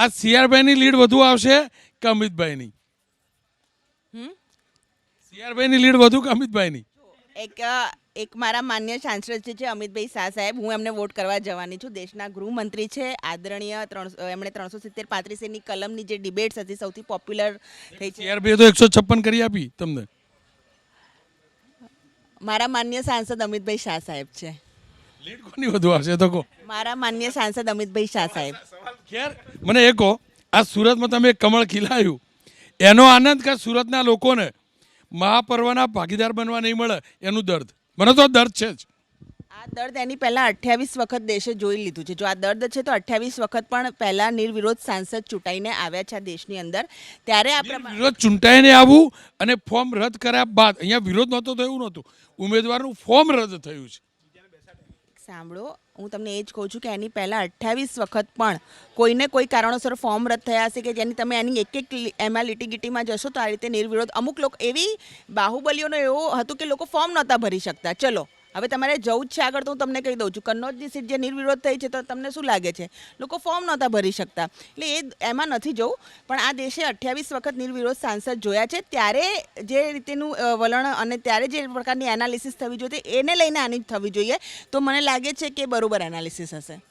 આ સીઆરભાઈની લીડ વધુ આવશે કે અમિતભાઈની? સીઆરભાઈની લીડ વધુ કે અમિતભાઈની? એક એક મારા માન્ય સાંસદ છે અમિતભાઈ શાહ સાહેબ. હું એમને વોટ કરવા જવાની છું. દેશના ગૃહમંત્રી છે. આદરણીય ત્રણસો એમણે ત્રણસો સિત્તેર પાંત્રીસની કલમની જે ડિબેટ્સ હતી સૌથી પોપ્યુલર થઈ છે. સીઆરભાઈએ તો એકસો છપ્પન કરી આપી તમને. મારા માન્ય સાંસદ અમિતભાઈ શાહ સાહેબ છે. લીડ કોની વધુ આવશે તો કો મારા માન્ય સાંસદ અમિતભાઈ શાહ સાહેબ. ખેર મને એ કહો આ સુરતમાં તમે કમળ ખીલાયું. એનો આનંદ કે સુરતના લોકોને? મહાપર્વના ભાગીદાર બનવા નહીં મળે એનું દર્દ. મને તો દર્દ છે જ. આ દર્દ એની પહેલાં અઠ્યાવીસ વખત દેશે જોઈ લીધું છે. જો આ દર્દ છે તો અઠ્યાવીસ વખત પણ પહેલાં નિર્વિરોધ સાંસદ ચૂંટાઈને આવ્યા છે આ દેશની અંદર. ત્યારે આપણે વિરોધ ચૂંટાઈને આવવું અને ફોર્મ રદ કર્યા બાદ અહીંયા વિરોધ નહોતો તો એવું નહોતું. ઉમેદવારનું ફોર્મ રદ થયું છે. સાંભળો. હું તમને એ જ કહું છું કે એની પહેલાં અઠ્યાવીસ વખત પણ કોઈને કોઈ કારણોસર ફોર્મ રદ થયા હશે કે જેની તમે એની એક એક એમાં લીટીગીટીમાં જશો તો આ રીતે નિર્વિરોધ. અમુક લોકો, એવી બાહુબલીઓનો એવો હતું કે લોકો ફોર્મ નહોતા ભરી શકતા. ચલો. હવે તમારે જવું જ છે આગળ તો હું તમને કહી દઉં છું. કન્નોજની સીટ જે નિર્વિરોધ થઈ છે તો તમને શું લાગે છે? લોકો ફોર્મ નહોતા ભરી શકતા. એટલે એ એમાં નથી જવું, પણ આ દેશે અઠ્યાવીસ વખત નિર્વિરોધ સાંસદ જોયા છે. ત્યારે જે રીતેનું વલણ અને ત્યારે જે પ્રકારની એનાલિસિસ થવી જોઈએ એને લઈને આની થવી જોઈએ. તો મને લાગે છે કે બરોબર એનાલિસિસ હશે.